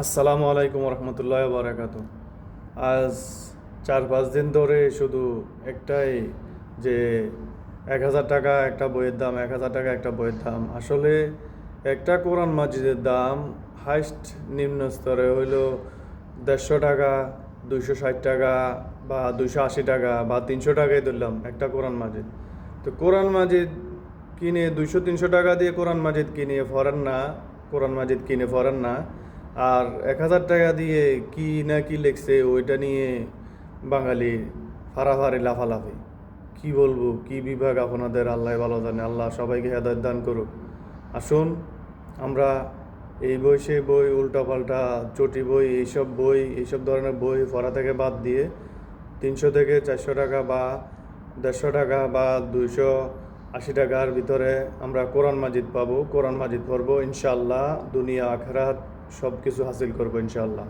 আসসালামু আলাইকুম রহমতুল্লাহ বারাকাতু আজ চার পাঁচ দিন ধরে শুধু একটাই যে এক হাজার টাকা একটা বইয়ের দাম, এক হাজার টাকা একটা বইয়ের দাম। আসলে একটা কোরআন মাজিদের দাম হাইস্ট নিম্ন স্তরে হইল দেড়শো টাকা, দুইশো ষাট টাকা বা দুইশো আশি টাকা বা তিনশো টাকাই ধরলাম একটা কোরআন মাজিদ। তো কোরআন মাজিদ কিনে দুইশো, তিনশো টাকা দিয়ে কোরআন মাজিদ কিনে ফরেন না, কোরআন মাজিদ কিনে ফরেন না। আর এক হাজার টাকা দিয়ে কি না কি লেখছে, ওইটা নিয়ে বাঙালি ফারাফারি লাফালাফি। কি বলব, কি বিভাগ আপনাদের, আল্লাহ ভালো জানে, আল্লাহ সবাইকে হেদায়ত দান করুক। আসুন, আমরা এই বই, সেই বই, উল্টাপাল্টা চটি বই, এইসব বই, এইসব ধরনের বই পড়া থেকে বাদ দিয়ে তিনশো থেকে চারশো টাকা বা দেড়শো টাকা বা দুইশো আশি টাকার ভিতরে আমরা কোরআন মাজিদ পাবো। কোরআন মাজিদ পড়ব ইনশাল্লাহ দুনিয়া, আখরাত। সব কিছু হাসিল করব ইনশাল্লাহ